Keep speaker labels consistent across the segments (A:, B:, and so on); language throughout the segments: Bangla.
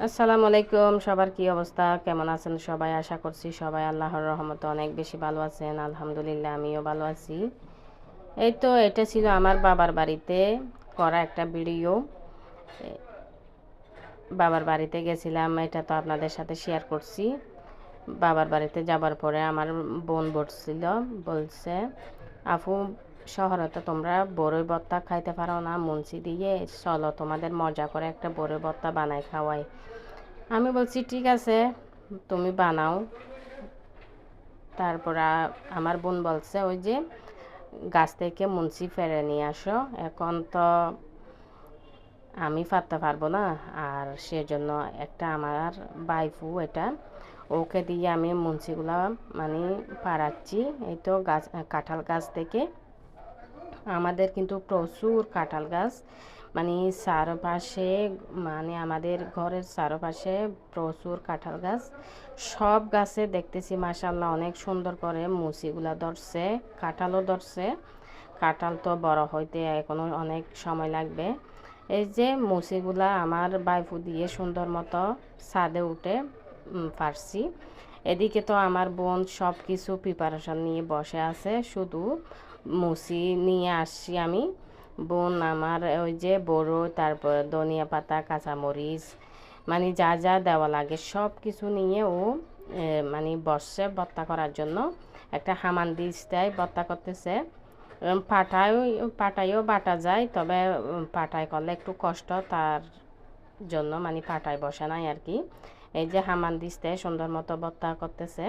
A: আসসালামু আলাইকুম, সবার কি অবস্থা? কেমন আছেন সবাই? আশা করছি সবাই আল্লাহর রহমতে অনেক বেশি ভালো আছেন। আলহামদুলিল্লাহ, আমিও ভালো আছি। এই তো, এটা ছিল আমার বাবার বাড়িতে করা একটা ভিডিও। বাবার বাড়িতে গেছিলাম, এটা তো আপনাদের সাথে শেয়ার করছি। বাবার বাড়িতে যাবার পরে আমার বোন বসছিল, বলছে আপু শহরে তো তোমরা বড়ই ভর্তা খাইতে পারো না, মুন্সি দিয়ে। চলো তোমাদের মজা করে একটা বড়ই ভর্তা বানাই খাওয়াই। আমি বলছি, ঠিক আছে, তুমি বানাও। তারপর আমার বোন বলছে, ওই যে গাছ থেকে মুন্সি ফেরে নিয়ে আসো। এখন তো আমি পারতে পারব না। আর সেজন্য একটা আমার বাইফু এটা, ওকে দিয়ে আমি মুন্সিগুলা মানে পাড়াচ্ছি। এই তো গাছ, কাঁঠাল গাছ থেকে আমাদের কিন্তু প্রচুর কাঁঠাল গাছ। মানে চারপাশে মানে আমাদের ঘরের চারপাশে প্রচুর কাঁঠাল গাছ। সব গাছে দেখতেছি মাসাল্লাহ অনেক সুন্দর করে মুচিগুলা ধরছে, কাঁঠালও ধরছে। কাঁঠাল তো বড় হইতে এখনও অনেক সময় লাগবে। এই যে মুচিগুলা আমার বাইফু দিয়ে সুন্দর মতো ছাদে উঠে পারছি। এদিকে তো আমার বোন সব কিছু প্রিপারেশন নিয়ে বসে আছে, শুধু মুসি নিয়ে আসছি আমি। বোন আমার ওই যে বড়ো, তারপর ধনিয়া পাতা, কাঁচামরিচ মানে যা যা দেওয়া লাগে সব কিছু নিয়ে ও মানে বসছে বত্তা করার জন্য। একটা হামান দিস্তায় বত্তা করতেছে। পাটায়, পাটায়ও বাটা যায়, তবে পাটায় করলে একটু কষ্ট, তার জন্য মানে পাটায় বসে নাই আর কি। এই যে হামান দিস্তে সুন্দর মতো বত্তা করতেছে।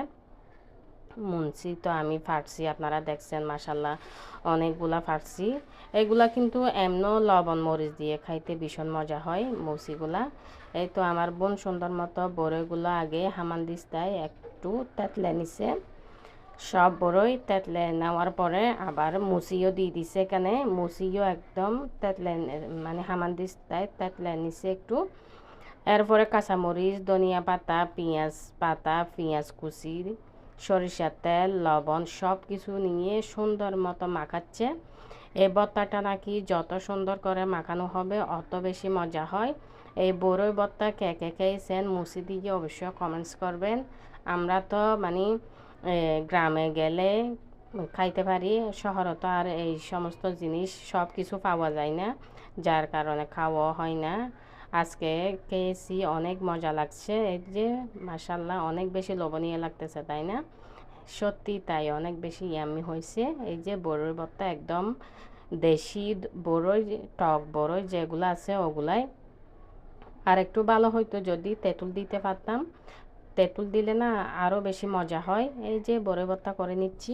A: মুন্সি তো আমি ফাটছি, আপনারা দেখছেন মাসাল্লাহ অনেকগুলা ফাটছি। এগুলা কিন্তু এমন লবণ, মরিচ দিয়ে খাইতে ভীষণ মজা হয় মৌসিগুলা। এই তো আমার বোন সুন্দর মতো বড়ইগুলো আগে হামান দিস্তায় একটু তেতলে নিছে। সব বড়ই তেতলে নেওয়ার পরে আবার মুসিও দিয়ে দিছে এখানে। মুসিও একদম তেতলে মানে হামান দিস্তায় তেতলে নিছে একটু। এরপরে কাঁচামরিচ ধনিয়া পাতা পেঁয়াজ পাতা পেঁয়াজ কুচি সরিষার তেল লবণ সব কিছু নিয়ে সুন্দর মতো মাখাচ্ছে এই বত্তাটা নাকি যত সুন্দর করে মাখানো হবে অত বেশি মজা হয় এই বড়ই বত্তা কে কে খেয়েছেন মুসি দিয়ে অবশ্যই কমেন্টস করবেন আমরা তো মানে গ্রামে গেলে খাইতে পারি শহরে তো আর এই সমস্ত জিনিস সব কিছু পাওয়া যায় না যার কারণে খাওয়া হয় না আজকে খেয়েছি, অনেক মজা লাগছে। এই যে মাসাল্লাহ অনেক বেশি লবণীয় লাগতেছে, তাই না? সত্যি তাই, অনেক বেশি ইয়ামি হয়েছে। এই যে বড়ই ভর্তা একদম দেশি বড়ই টক, বড়ই যেগুলো আছে ওগুলাই। আর একটু ভালো হইতো যদি তেঁতুল দিতে পারতাম। তেঁতুল দিলে না আরও বেশি মজা হয়। এই যে বড়ই ভর্তা করে নিচ্ছি।